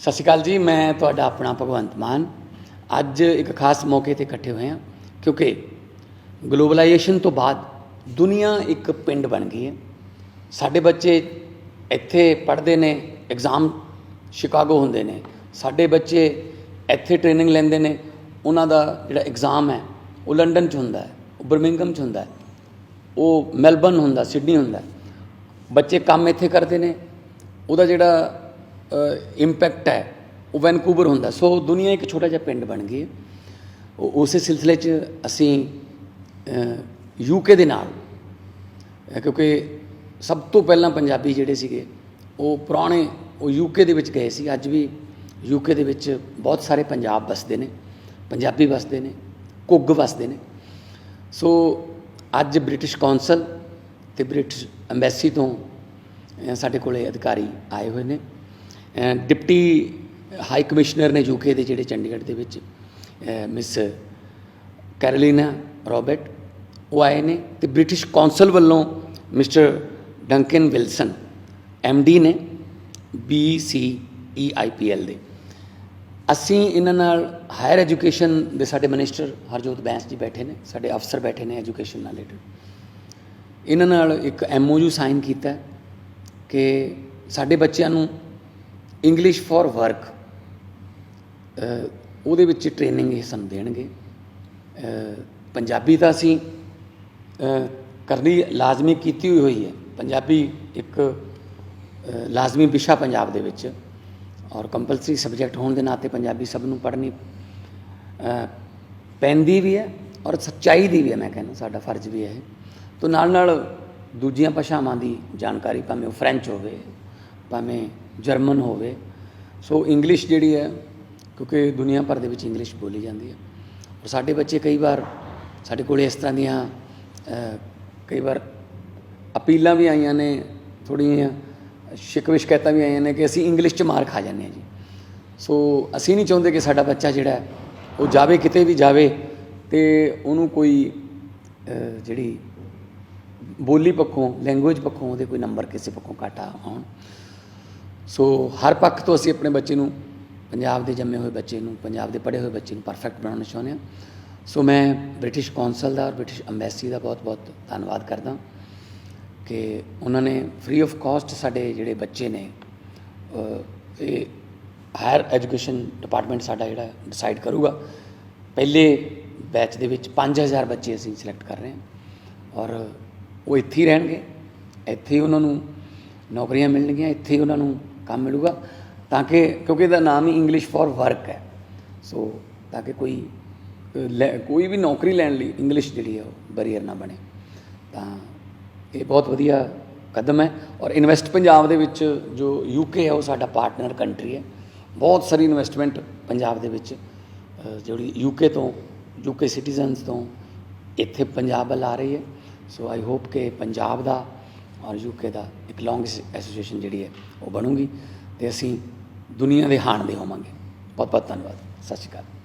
ਸਤਿ ਸ਼੍ਰੀ ਅਕਾਲ ਜੀ, ਮੈਂ ਤੁਹਾਡਾ ਆਪਣਾ ਭਗਵੰਤ ਮਾਨ। ਅੱਜ ਇੱਕ ਖਾਸ ਮੌਕੇ ਤੇ ਇਕੱਠੇ ਹੋਏ ਹਾਂ, ਕਿਉਂਕਿ ਗਲੋਬਲਾਈਜੇਸ਼ਨ ਤੋਂ ਬਾਅਦ ਦੁਨੀਆ ਇੱਕ ਪਿੰਡ ਬਣ ਗਈ ਹੈ। ਸਾਡੇ ਬੱਚੇ ਇੱਥੇ ਪੜ੍ਹਦੇ ਨੇ ਐਗਜ਼ਾਮ ਸ਼ਿਕਾਗੋ ਹੁੰਦੇ ਨੇ। ਸਾਡੇ ਬੱਚੇ ਇੱਥੇ ਟ੍ਰੇਨਿੰਗ ਲੈਂਦੇ ਨੇ। ਉਹਨਾਂ ਦਾ ਜਿਹੜਾ ਐਗਜ਼ਾਮ ਹੈ, ਉਹ ਲੰਡਨ 'ਚ ਹੁੰਦਾ ਹੈ, ਉਹ ਬਰਮਿੰਗਮ 'ਚ ਹੁੰਦਾ ਹੈ। ਉਹ ਮੈਲਬਨ ਹੁੰਦਾ, ਸਿਡਨੀ ਹੁੰਦਾ ਬੱਚੇ ਕੰਮ ਇੱਥੇ ਕਰਦੇ ਨੇ। ਉਹਦਾ ਜਿਹੜਾ ਇੰਪੈਕਟ ਹੈ। ਉਹ ਵੈਨਕੂਵਰ ਹੁੰਦਾ। ਸੋ ਦੁਨੀਆ ਇੱਕ ਛੋਟਾ ਜਿਹਾ ਪਿੰਡ ਬਣ ਗਈ ਹੈ। ਉਹ- ਉਸੇ ਸਿਲਸਿਲੇ 'ਚ ਅਸੀਂ ਯੂਕੇ ਦੇ ਨਾਲ ਕਿਉਂਕਿ ਸਭ ਤੋਂ ਪਹਿਲਾਂ ਪੰਜਾਬੀ ਜਿਹੜੇ ਸੀਗੇ, ਉਹ ਪੁਰਾਣੇ, ਉਹ ਯੂਕੇ ਦੇ ਵਿੱਚ ਗਏ ਸੀ। ਅੱਜ ਵੀ ਯੂਕੇ ਦੇ ਵਿੱਚ ਬਹੁਤ ਸਾਰੇ ਪੰਜਾਬ ਵਸਦੇ ਨੇ। ਪੰਜਾਬੀ ਵਸਦੇ ਨੇ। ਕੁੱਗ ਵਸਦੇ ਨੇ। ਸੋ ਅੱਜ ਬ੍ਰਿਟਿਸ਼ ਕੌਂਸਲ ਤੇ ਬ੍ਰਿਟਿਸ਼ ਐਮਬੈਸੀ ਤੋਂ ਸਾਡੇ ਕੋਲੇ ਅਧਿਕਾਰੀ ਆਏ ਹੋਏ ਨੇ। ਡਿਪਟੀ ਹਾਈ ਕਮਿਸ਼ਨਰ ਨੇ ਯੂਕੇ ਦੇ ਜਿਹੜੇ ਚੰਡੀਗੜ੍ਹ ਦੇ ਵਿੱਚ ਮਿਸ ਕੈਰੋਲੀਨਾ ਰੋਬਰਟ, ਉਹ ਆਏ ਨੇ ਤੇ ਬ੍ਰਿਟਿਸ਼ ਕੌਂਸਲ ਵੱਲੋਂ ਮਿਸਟਰ ਡੰਕਨ ਵਿਲਸਨ ਡੀ ਨੇ BCEIPL ਦੇ। ਅਸੀਂ ਇਹਨਾਂ ਨਾਲ ਹਾਇਰ ਐਜੂਕੇਸ਼ਨ ਦੇ ਸਾਡੇ ਮਿਨਿਸਟਰ ਹਰਜੋਤ ਬੈਂਸ ਜੀ ਬੈਠੇ ਨੇ, ਸਾਡੇ ਅਫਸਰ ਬੈਠੇ ਨੇ ਐਜੂਕੇਸ਼ਨ ਨਾਲ ਰਿਲੇਟਡ ਇਹਨਾਂ ਨਾਲ ਇੱਕ MOU ਸਾਈਨ ਕੀਤਾ ਕਿ ਸਾਡੇ ਬੱਚਿਆਂ ਨੂੰ ਇੰਗਲਿਸ਼ ਫॉर ਵਰਕ ਉਹਦੇ ਵਿੱਚ ਟ੍ਰੇਨਿੰਗ ਇਹ ਸਾਨੂੰ ਦੇਣਗੇ। ਪੰਜਾਬੀ ਤਾਂ ਅਸੀਂ ਕਰਨੀ ਲਾਜ਼ਮੀ ਕੀਤੀ ਹੋਈ ਹੋਈ ਹੈ। ਪੰਜਾਬੀ ਇੱਕ ਲਾਜ਼ਮੀ ਵਿਸ਼ਾ ਪੰਜਾਬ ਦੇ ਵਿੱਚ। ਔਰ ਕੰਪਲਸਰੀ ਸਬਜੈਕਟ ਹੋਣ ਦੇ ਨਾਤੇ ਪੰਜਾਬੀ ਸਭ ਨੂੰ ਪੜ੍ਹਨੀ ਪੈਂਦੀ ਵੀ ਹੈ ਔਰ ਸੱਚਾਈ ਦੀ ਵੀ ਹੈ, ਮੈਂ ਕਹਿੰਦਾ ਸਾਡਾ ਫਰਜ਼ ਵੀ ਹੈ। ਇਹ ਤੋਂ ਨਾਲ ਨਾਲ ਦੂਜੀਆਂ ਭਾਸ਼ਾਵਾਂ ਦੀ ਜਾਣਕਾਰੀ, ਭਾਵੇਂ ਉਹ ਫ੍ਰੈਂਚ ਹੋਵੇ, ਭਾਵੇਂ ਜਰਮਨ ਹੋਵੇ। ਸੋ ਇੰਗਲਿਸ਼ ਜਿਹੜੀ ਹੈ, ਕਿਉਂਕਿ ਦੁਨੀਆ ਭਰ ਦੇ ਵਿੱਚ ਇੰਗਲਿਸ਼ ਬੋਲੀ ਜਾਂਦੀ ਹੈ। ਔਰ ਸਾਡੇ ਬੱਚੇ ਕਈ ਵਾਰ ਸਾਡੇ ਕੋਲ ਇਸ ਤਰ੍ਹਾਂ ਦੀਆਂ ਕਈ ਵਾਰ ਅਪੀਲਾਂ ਵੀ ਆਈਆਂ ਨੇ, ਥੋੜ੍ਹੀਆਂ ਸ਼ਿਕਵੇ ਸ਼ਿਕਾਇਤਾਂ ਵੀ ਆਈਆਂ ਨੇ ਕਿ ਅਸੀਂ ਇੰਗਲਿਸ਼ 'ਚ ਮਾਰ ਖਾ ਜਾਂਦੇ ਹਾਂ ਜੀ। ਸੋ ਅਸੀਂ ਨਹੀਂ ਚਾਹੁੰਦੇ ਕਿ ਸਾਡਾ ਬੱਚਾ ਜਿਹੜਾ ਉਹ ਜਾਵੇ, ਕਿਤੇ ਵੀ ਜਾਵੇ ਤੇ ਉਹਨੂੰ ਕੋਈ ਜਿਹੜੀ ਬੋਲੀ ਪੱਖੋਂ ਲੈਂਗੁਏਜ ਪੱਖੋਂ ਉਹਦੇ ਕੋਈ ਨੰਬਰ ਕਿਸੇ ਪੱਖੋਂ ਘਾਟਾ ਆਉਣ। ਸੋ ਹਰ ਪੱਖ ਤੋਂ ਅਸੀਂ ਆਪਣੇ ਬੱਚੇ ਨੂੰ, ਪੰਜਾਬ ਦੇ ਜੰਮੇ ਹੋਏ ਬੱਚੇ ਨੂੰ, ਪੰਜਾਬ ਦੇ ਪੜ੍ਹੇ ਹੋਏ ਬੱਚੇ ਨੂੰ ਪਰਫੈਕਟ ਬਣਾਉਣਾ ਚਾਹੁੰਦੇ ਹਾਂ। ਸੋ ਮੈਂ ਬ੍ਰਿਟਿਸ਼ ਕੌਂਸਲ ਦਾ ਔਰ ਬ੍ਰਿਟਿਸ਼ ਐਮਬੈਸੀ ਦਾ ਬਹੁਤ-ਬਹੁਤ ਧੰਨਵਾਦ ਕਰਦਾ ਕਿ ਉਹਨਾਂ ਨੇ ਫ੍ਰੀ ਆਫ ਕਾਸਟ ਸਾਡੇ ਜਿਹੜੇ ਬੱਚੇ ਨੇ ਇਹ ਹਾਇਰ ਐਜੂਕੇਸ਼ਨ ਡਿਪਾਰਟਮੈਂਟ ਸਾਡਾ ਜਿਹੜਾ ਡਿਸਾਈਡ ਕਰੂਗਾ। ਪਹਿਲੇ ਬੈਚ ਦੇ ਵਿੱਚ 5000 ਬੱਚੇ ਅਸੀਂ ਸਿਲੈਕਟ ਕਰ ਰਹੇ ਹਾਂ ਔਰ ਉਹ ਇੱਥੇ ਹੀ ਰਹਿਣਗੇ। ਇੱਥੇ ਹੀ ਉਹਨਾਂ ਨੂੰ ਨੌਕਰੀਆਂ ਮਿਲਣਗੀਆਂ, ਇੱਥੇ ਹੀ ਉਹਨਾਂ ਨੂੰ ਕੰਮ ਮਿਲੂਗਾ ਤਾਂ ਕਿ ਕਿਉਂਕਿ ਇਹਦਾ ਨਾਮ ਹੀ ਇੰਗਲਿਸ਼ ਫॉर ਵਰਕ ਹੈ। ਸੋ ਤਾਂ ਕਿ ਕੋਈ ਲੈ- ਕੋਈ ਵੀ ਨੌਕਰੀ ਲੈਣ ਲਈ ਇੰਗਲਿਸ਼ ਜਿਹੜੀ ਹੈ ਉਹ ਬੈਰੀਅਰ ਨਾ ਬਣੇ। ਤਾਂ ਇਹ ਬਹੁਤ ਵਧੀਆ ਕਦਮ ਹੈ ਔਰ ਇਨਵੈਸਟ ਪੰਜਾਬ ਦੇ ਵਿੱਚ ਜੋ ਯੂਕੇ ਹੈ ਉਹ ਸਾਡਾ ਪਾਰਟਨਰ ਕੰਟਰੀ ਹੈ। ਬਹੁਤ ਸਾਰੀ ਇਨਵੈਸਟਮੈਂਟ ਪੰਜਾਬ ਦੇ ਵਿੱਚ ਅ, ਜਿਹੜੀ ਯੂਕੇ ਤੋਂ ਯੂਕੇ ਸਿਟੀਜ਼ਨਸ ਤੋਂ ਇੱਥੇ ਪੰਜਾਬ ਵੱਲ ਆ ਰਹੀ ਹੈ। ਸੋ ਆਈ ਹੋਪ ਕਿ ਪੰਜਾਬ ਦਾ ਔਰ ਯੂਕੇ ਦਾ ਇੱਕ ਲੌਂਗ ਐਸੋਸੀਏਸ਼ਨ ਜਿਹੜੀ ਹੈ, ਉਹ ਬਣੂਗੀ ਤੇ ਅਸੀਂ ਦੁਨੀਆ ਦੇ ਹਾਣ ਦੇ ਹੋਵਾਂਗੇ। ਬਹੁਤ ਬਹੁਤ ਧੰਨਵਾਦ। ਸਤਿ ਸ਼੍ਰੀ ਅਕਾਲ।